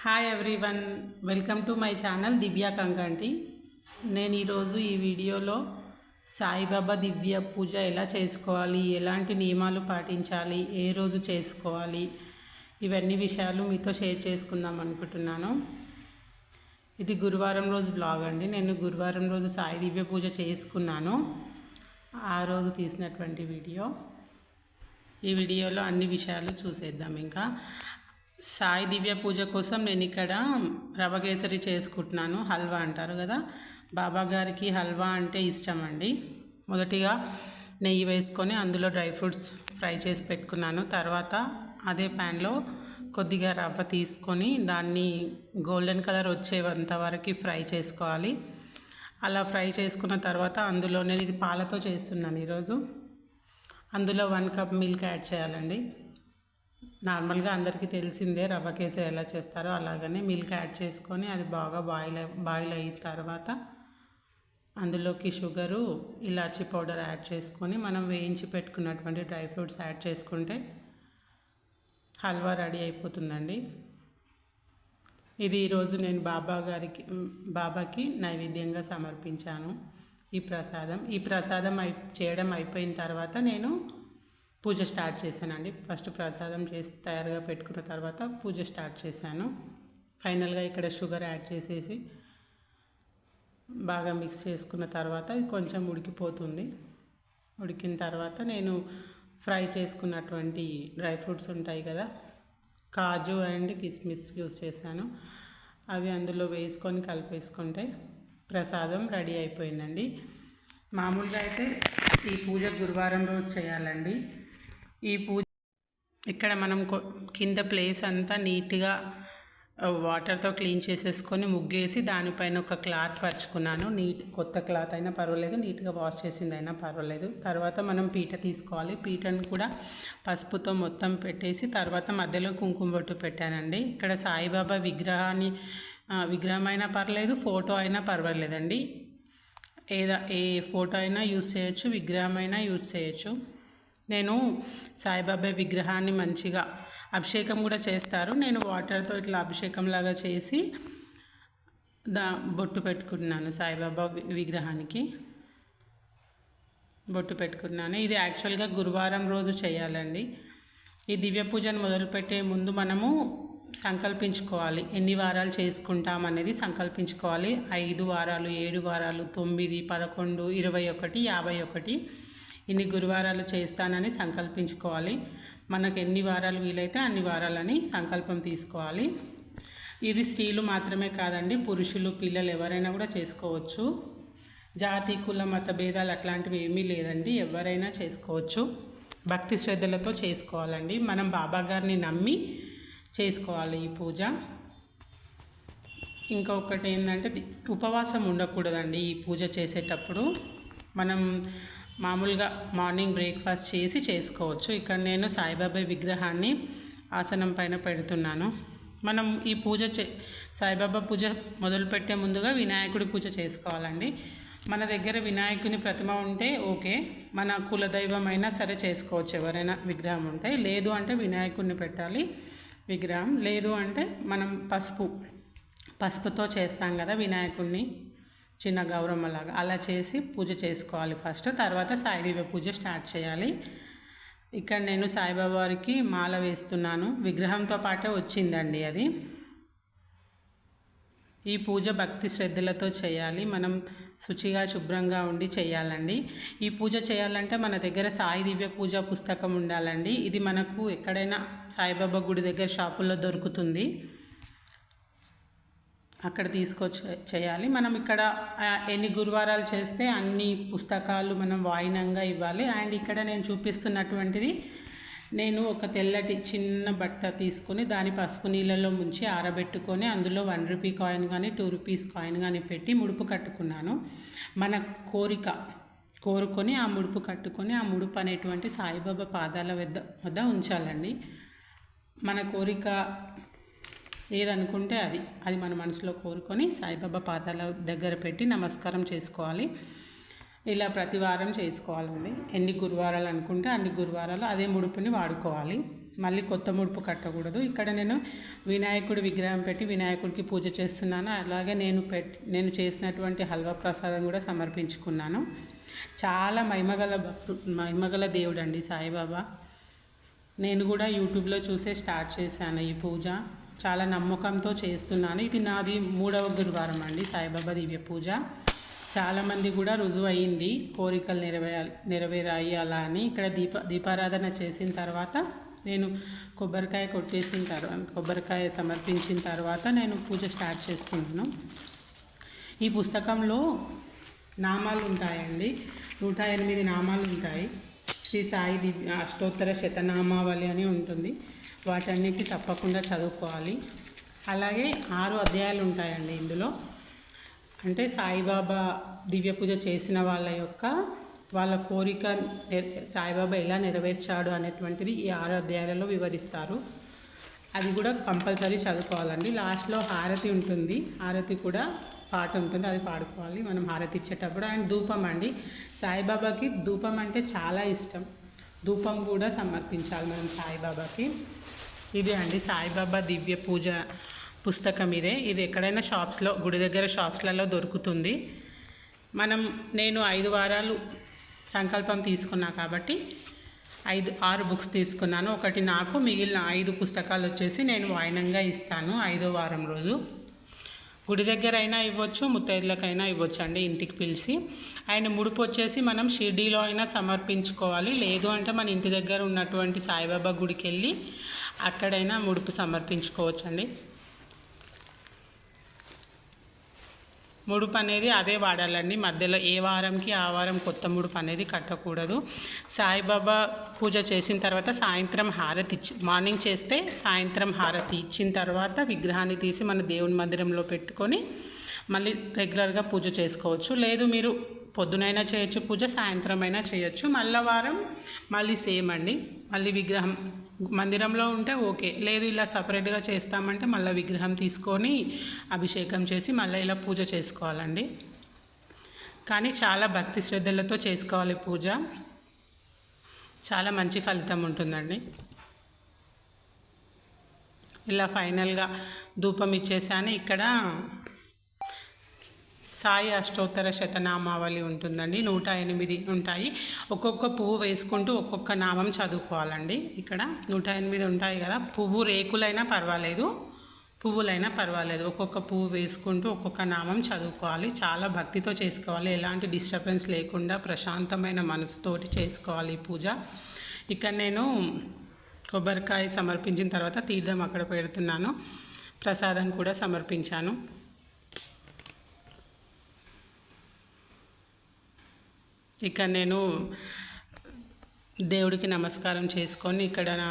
Hi everyone welcome to my channel Divya Kankanti నేను ఈరోజు ఈ వీడియోలో సాయిబాబా దివ్య పూజ ఎలా చేసుకోవాలి ఎలాంటి నియమాలు పాటించాలి ఏ రోజు చేసుకోవాలి ఇవన్నీ విషయాలు మీతో షేర్ చేసుకుందాం అనుకుంటున్నాను. ఇది గురువారం రోజు బ్లాగ్ అండి. నేను గురువారం రోజు సాయి దివ్య పూజ చేసుకున్నాను. ఆ రోజు తీసినటువంటి వీడియో. ఈ వీడియోలో అన్ని విషయాలు చూసేద్దాం ఇంకా. సాయి దివ్య పూజ కోసం నేను ఇక్కడ రవ కేసరి చేసుకుంటున్నాను హల్వా అంటారు కదా. బాబా గారికి హల్వా అంటే ఇష్టం అండి. మొదటిగా నెయ్యి వేసుకొని అందులో డ్రై ఫ్రూట్స్ ఫ్రై చేసి పెట్టుకున్నాను. తర్వాత అదే ప్యాన్లో కొద్దిగా రవ్వ తీసుకొని దాన్ని గోల్డెన్ కలర్ వచ్చేంత వరకు ఫ్రై చేసుకోవాలి. అలా ఫ్రై చేసుకున్న తర్వాత అందులో నేను ఇది పాలతో చేస్తున్నాను ఈరోజు. అందులో వన్ కప్ మిల్క్ యాడ్ చేయాలండి. నార్మల్గా అందరికీ తెలిసిందే రవ్వ కేసరి ఎలా చేస్తారో అలాగనే మిల్క్ యాడ్ చేసుకొని అది బాగా బాయిల్ బాయిల్ అయిన తర్వాత అందులోకి షుగరు ఇలాచి పౌడర్ యాడ్ చేసుకొని మనం వేయించి పెట్టుకున్నటువంటి డ్రై ఫ్రూట్స్ యాడ్ చేసుకుంటే హల్వా రెడీ అయిపోతుందండి. ఇది ఈరోజు నేను బాబా గారికి బాబాకి నైవేద్యంగా సమర్పించాను ఈ ప్రసాదం. ఈ ప్రసాదం అయి చేయడం అయిపోయిన తర్వాత నేను పూజ స్టార్ట్ చేశానండి. ఫస్ట్ ప్రసాదం చేసి తయారుగా పెట్టుకున్న తర్వాత పూజ స్టార్ట్ చేశాను. ఫైనల్గా ఇక్కడ షుగర్ యాడ్ చేసేసి బాగా మిక్స్ చేసుకున్న తర్వాత ఇది కొంచెం ఉడికిపోతుంది. ఉడికిన తర్వాత నేను ఫ్రై చేసుకున్నటువంటి డ్రై ఫ్రూట్స్ ఉంటాయి కదా కాజు అండ్ కిస్మిస్ యూస్ చేశాను. అవి అందులో వేసుకొని కలిపేసుకుంటే ప్రసాదం రెడీ అయిపోయిందండి. మామూలుగా అయితే ఈ పూజ గురువారం రోజు చేయాలండి. ఈ పూజ ఇక్కడ మనం కింద ప్లేస్ అంతా నీట్గా వాటర్తో క్లీన్ చేసేసుకొని ముగ్గేసి దానిపైన ఒక క్లాత్ పరుచుకున్నాను. నీట్ కొత్త క్లాత్ అయినా పర్వాలేదు నీట్గా వాష్ చేసింది అయినా పర్వాలేదు. తర్వాత మనం పీట తీసుకోవాలి. పీటను కూడా పసుపుతో మొత్తం పెట్టేసి తర్వాత మధ్యలో కుంకుమ బొట్టు పెట్టానండి. ఇక్కడ సాయిబాబా విగ్రహాన్ని విగ్రహం అయినా పర్వాలేదు ఫోటో అయినా పర్వాలేదండి. ఏదా ఏ ఫోటో అయినా యూజ్ చేయొచ్చు విగ్రహం అయినా యూజ్ చేయొచ్చు. నేను సాయిబాబా విగ్రహాన్ని మంచిగా అభిషేకం కూడా చేస్తారు. నేను వాటర్తో ఇట్లా అభిషేకం లాగా చేసి దా బొట్టు పెట్టుకుంటున్నాను సాయిబాబా విగ్రహానికి. బొట్టు పెట్టుకున్నాను. ఇది యాక్చువల్గా గురువారం రోజు చేయాలండి. ఈ దివ్య పూజను మొదలుపెట్టే ముందు మనము సంకల్పించుకోవాలి. ఎన్ని వారాలు చేసుకుంటాం అనేది సంకల్పించుకోవాలి. ఐదు వారాలు ఏడు వారాలు తొమ్మిది పదకొండు ఇరవై ఒకటి యాభై ఒకటి. ఇన్ని గురువారాలు చేస్తానని సంకల్పించుకోవాలి. మనకు ఎన్ని వారాలు వీలైతే అన్ని వారాలని సంకల్పం తీసుకోవాలి. ఇది స్త్రీలు మాత్రమే కాదండి పురుషులు పిల్లలు ఎవరైనా కూడా చేసుకోవచ్చు. జాతి కుల మత భేదాలు అట్లాంటివి ఏమీ లేదండి ఎవరైనా చేసుకోవచ్చు. భక్తి శ్రద్ధలతో చేసుకోవాలండి. మనం బాబా గారిని నమ్మి చేసుకోవాలి ఈ పూజ. ఇంకొకటి ఏంటంటే ఉపవాసం ఉండకూడదండి ఈ పూజ చేసేటప్పుడు. మనం మామూలుగా మార్నింగ్ బ్రేక్ఫాస్ట్ చేసి చేసుకోవచ్చు. ఇక్కడ నేను సాయిబాబా విగ్రహాన్ని ఆసనం పైన పెడుతున్నాను. మనం ఈ పూజ చే సాయిబాబా పూజ మొదలుపెట్టే ముందుగా వినాయకుడి పూజ చేసుకోవాలండి. మన దగ్గర వినాయకుని ప్రతిమ ఉంటే ఓకే. మన కులదైవం అయినా సరే చేసుకోవచ్చు ఎవరైనా విగ్రహం ఉంటే. లేదు అంటే వినాయకుడిని పెట్టాలి విగ్రహం. లేదు అంటే మనం పసుపు పసుపుతో చేస్తాం కదా వినాయకుడిని చిన్న గౌరమ్మలాగా అలా చేసి పూజ చేసుకోవాలి ఫస్ట్. తర్వాత సాయిదేవ పూజ స్టార్ట్ చేయాలి. ఇక్కడ నేను సాయిబాబా వారికి మాల వేస్తున్నాను. విగ్రహంతో పాటే వచ్చిందండి అది. ఈ పూజ భక్తి శ్రద్ధలతో చేయాలి. మనం శుచిగా శుభ్రంగా ఉండి చేయాలండి. ఈ పూజ చేయాలంటే మన దగ్గర సాయి దివ్య పూజ పుస్తకం ఉండాలండి. ఇది మనకు ఎక్కడైనా సాయిబాబా గుడి దగ్గర షాపుల్లో దొరుకుతుంది. అక్కడ తీసుకొచ్చి చేయాలి మనం ఇక్కడ ఎన్ని గురువారాలు చేస్తే అన్ని పుస్తకాలు మనం వాయినంగా ఇవ్వాలి. అండ్ ఇక్కడ నేను చూపిస్తున్నటువంటిది నేను ఒక తెల్లటి చిన్న బట్ట తీసుకొని దాని పసుపు నీళ్ళలో ముంచి ఆరబెట్టుకొని అందులో వన్ రూపీ కాయిన్ కానీ టూ రూపీస్ కాయిన్ కానీ పెట్టి ముడుపు కట్టుకున్నాను. మన కోరిక కోరుకొని ఆ ముడుపు కట్టుకొని ఆ ముడుపు అనేటువంటి సాయిబాబా పాదాల వద్ద వద్ద ఉంచాలండి. మన కోరిక ఏదనుకుంటే అది అది మన మనసులో కోరుకొని సాయిబాబా పాదాల దగ్గర పెట్టి నమస్కారం చేసుకోవాలి. ఇలా ప్రతి వారం చేసుకోవాలండి. ఎన్ని గురువారాలు అనుకుంటే అన్ని గురువారాలు అదే ముడుపుని వాడుకోవాలి. మళ్ళీ కొత్త ముడుపు కట్టకూడదు. ఇక్కడ నేను వినాయకుడి విగ్రహం పెట్టి వినాయకుడికి పూజ చేస్తున్నాను. అలాగే నేను పెట్టి నేను చేసినటువంటి హల్వా ప్రసాదం కూడా సమర్పించుకున్నాను. చాలా మహిమగల భక్తు మహిమగల దేవుడు అండి సాయిబాబా. నేను కూడా యూట్యూబ్లో చూసే స్టార్ట్ చేశాను ఈ పూజ. చాలా నమ్మకంతో చేస్తున్నాను. ఇది నాది మూడవ గురువారం అండి సాయిబాబా దివ్య పూజ. చాలామంది కూడా రుజువు అయ్యింది కోరికలు నెరవే నెరవేరాయి అలా అని. ఇక్కడ దీప దీపారాధన చేసిన తర్వాత నేను కొబ్బరికాయ కొట్టేసిన తర్వాత కొబ్బరికాయ సమర్పించిన తర్వాత నేను పూజ స్టార్ట్ చేస్తున్నాను ఈ పుస్తకంలో నామాలు ఉంటాయండి. నూట ఎనిమిది నామాలు ఉంటాయి. శ్రీ సాయి దివ్య అష్టోత్తర శతనామావళి అని ఉంటుంది. వాటన్నిటి తప్పకుండా చదువుకోవాలి. అలాగే ఆరు అధ్యాయాలు ఉంటాయండి ఇందులో. అంటే సాయిబాబా దివ్య పూజ చేసిన వాళ్ళ యొక్క వాళ్ళ కోరిక సాయిబాబా ఎలా నెరవేర్చాడు అనేటువంటిది ఈ ఆరు అధ్యాయాలలో వివరిస్తారు. అది కూడా కంపల్సరీ చదువుకోవాలండి. లాస్ట్లో హారతి ఉంటుంది. హారతి కూడా పాట ఉంటుంది అది పాడుకోవాలి. మనం హారతి ఇచ్చేటప్పుడు అండ్ ధూపం అండి. సాయిబాబాకి ధూపం అంటే చాలా ఇష్టం. ధూపం కూడా సమర్పించాలి మనం సాయిబాబాకి. ఇది అండి సాయిబాబా దివ్య పూజ పుస్తకం ఇదే. ఇది ఎక్కడైనా షాప్స్లో గుడి దగ్గర షాప్స్లలో దొరుకుతుంది. మనం నేను ఐదు వారాలు సంకల్పం తీసుకున్నా కాబట్టి ఐదు ఆరు బుక్స్ తీసుకున్నాను. ఒకటి నాకు మిగిలిన ఐదు పుస్తకాలు వచ్చేసి నేను వాయినంగా ఇస్తాను ఐదో వారం రోజు. గుడి దగ్గర అయినా ఇవ్వచ్చు ముత్తైదులకైనా ఇవ్వచ్చు అండి ఇంటికి పిలిచి. ఆయన ముడుపు వచ్చేసి మనం షిర్డీలో అయినా సమర్పించుకోవాలి. లేదు అంటే మన ఇంటి దగ్గర ఉన్నటువంటి సాయిబాబా గుడికి వెళ్ళి అక్కడైనా ముడుపు సమర్పించుకోవచ్చండి. ముడుపు అనేది అదే వాడాలండి. మధ్యలో ఏ వారంకి ఆ వారం కొత్త ముడుపు అనేది కట్టకూడదు. సాయిబాబా పూజ చేసిన తర్వాత సాయంత్రం హారతి ఇచ్చి మార్నింగ్ చేస్తే సాయంత్రం హారతి ఇచ్చిన తర్వాత విగ్రహాన్ని తీసి మన దేవుని మందిరంలో పెట్టుకొని మళ్ళీ రెగ్యులర్గా పూజ చేసుకోవచ్చు. లేదు మీరు పొద్దునైనా చేయొచ్చు పూజ సాయంత్రం అయినా చేయొచ్చు. మళ్ళా వారం మళ్ళీ సేమ్ అండి. మళ్ళీ విగ్రహం మందిరంలో ఉంటే ఓకే. లేదు ఇలా సపరేట్గా చేస్తామంటే మళ్ళీ విగ్రహం తీసుకొని అభిషేకం చేసి మళ్ళీ ఇలా పూజ చేసుకోవాలండి. కానీ చాలా భక్తి శ్రద్ధలతో చేసుకోవాలి పూజ. చాలా మంచి ఫలితం ఉంటుందండి. ఇలా ఫైనల్గా ధూపం ఇచ్చేసాను. ఇక్కడ సాయి అష్టోత్తర శతనామావళి ఉంటుందండి. నూట ఎనిమిది ఉంటాయి. ఒక్కొక్క పువ్వు వేసుకుంటూ ఒక్కొక్క నామం చదువుకోవాలండి. ఇక్కడ నూట ఎనిమిది ఉంటాయి కదా. పువ్వు రేకులైనా పర్వాలేదు. పువ్వులైనా పర్వాలేదు. ఒక్కొక్క పువ్వు వేసుకుంటూ ఒక్కొక్క నామం చదువుకోవాలి. చాలా భక్తితో చేసుకోవాలి. ఎలాంటి డిస్టర్బెన్స్ లేకుండా ప్రశాంతమైన మనసుతోటి చేసుకోవాలి ఈ పూజ. ఇక్కడ నేను కొబ్బరికాయ సమర్పించిన తర్వాత తీర్థం అక్కడ పెడుతున్నాను. ప్రసాదం కూడా సమర్పించాను. ఇక నేను దేవుడికి నమస్కారం చేసుకొని ఇక్కడ నా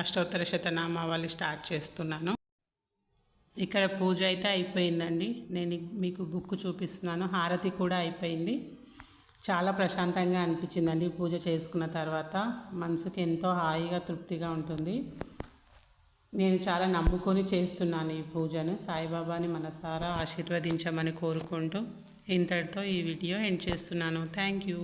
అష్టోత్తర శతనామావళి స్టార్ట్ చేస్తున్నాను. ఇక్కడ పూజ అయితే అయిపోయిందండి. నేను మీకు బుక్ చూపిస్తున్నాను. హారతి కూడా అయిపోయింది. చాలా ప్రశాంతంగా అనిపించిందండి పూజ చేసుకున్న తర్వాత. మనసుకి ఎంతో హాయిగా తృప్తిగా ఉంటుంది. నేను చాలా నమ్ముకొని చేస్తున్నాను ఈ పూజను. సాయిబాబాని మనసారా ఆశీర్వదించమని కోరుకుంటూ ఇంతటితో ఈ వీడియో ఎండ్ చేస్తున్నాను. Thank you.